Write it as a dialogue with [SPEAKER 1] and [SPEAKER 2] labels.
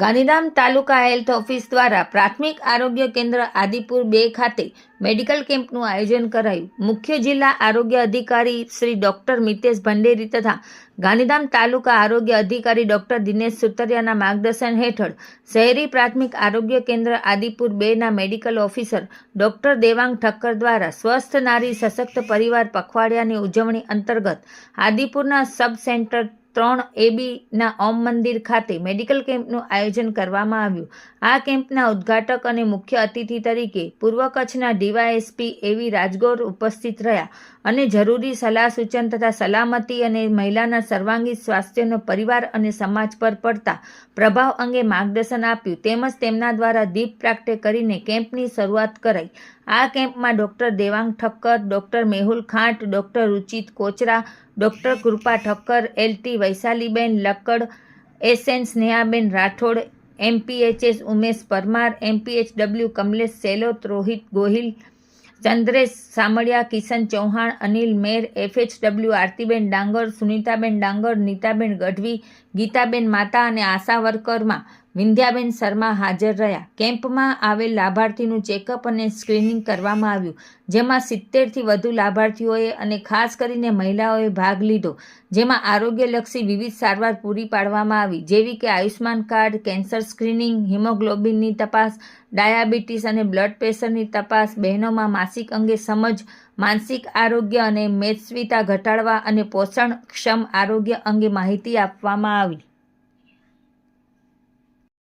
[SPEAKER 1] ગાંધીધામ તાલુકા health office દ્વારા પ્રાથમિક આરોગ્ય કેન્દ્ર આદિપુર બે ખાતે મેડિકલ કેમ્પનું આયોજન કરાયું. મુખ્ય જિલ્લા આરોગ્ય અધિકારી શ્રી ડોક્ટર મિતેશ ભંડેરી તથા ગાંધીધામ તાલુકા આરોગ્ય અધિકારી ડોક્ટર દિનેશ સુતરિયાના માર્ગદર્શન હેઠળ શહેરી પ્રાથમિક આરોગ્ય કેન્દ્ર આદિપુર બેના medical officer doctor Devang Thakkar દ્વારા સ્વસ્થ નારી સશક્ત પરિવાર પખવાડિયાની ઉજવણી અંતર્ગત આદિપુરના સબ સેન્ટર ત્રણ એબીના ઓમ મંદિર ખાતે મેડિકલ કેમ્પનું આયોજન કરવામાં આવ્યું. આ કેમ્પના ઉદ્ઘાટક અને મુખ્ય અતિથિ તરીકે પૂર્વ કચ્છના ડીવાયએસપી એવી રાજગોર ઉપસ્થિત રહ્યા. અને જરૂરી સલાહ સૂચન તથા સલામતી અને મહિલાના સર્વાંગી સ્વાસ્થ્યનો પરિવાર અને સમાજ પર પડતા પ્રભાવ અંગે માર્ગદર્શન આપ્યું. તેમજ તેમના દ્વારા દીપ પ્રાગટ્ય કરીને કેમ્પની શરૂઆત કરાઈ. આ કેમ્પમાં doctor Devang Thakkar, doctor Mehul Khant, doctor Ruchit Kochara, doctor Krupa Thakkar LT Vaishaliben Lakkad SN Snehaben Rathod MPHS Umesh Parmar MPHW Kamlesh Selot, Rohit Gohil Chandresh Samaliya, Kishan Chauhan, Anil Mer, FHW, Aartiben Dangar, Sunitaben Dangar, Nitaben Gadhvi, Gitaben માતા અને આશા વર્કરમાં વિંધ્યાબેન શર્મા હાજર રહ્યા. કેમ્પમાં આવેલ લાભાર્થીનું checkup અને screening કરવામાં આવ્યું, જેમાં સિત્તેરથી વધુ લાભાર્થીઓએ અને ખાસ કરીને મહિલાઓએ ભાગ લીધો, જેમાં આરોગ્યલક્ષી વિવિધ સારવાર પૂરી પાડવામાં આવી, જેવી કે આયુષ્માન કાર્ડ, કેન્સર સ્ક્રીનિંગ, હિમોગ્લોબિનની તપાસ, ડાયાબિટીસ અને બ્લડ પ્રેશરની તપાસ, બહેનોમાં માસિક અંગે સમજ, માનસિક આરોગ્ય અને મેદસ્વીતા ઘટાડવા અને પોષણક્ષમ આરોગ્ય અંગે માહિતી આપવામાં આવી.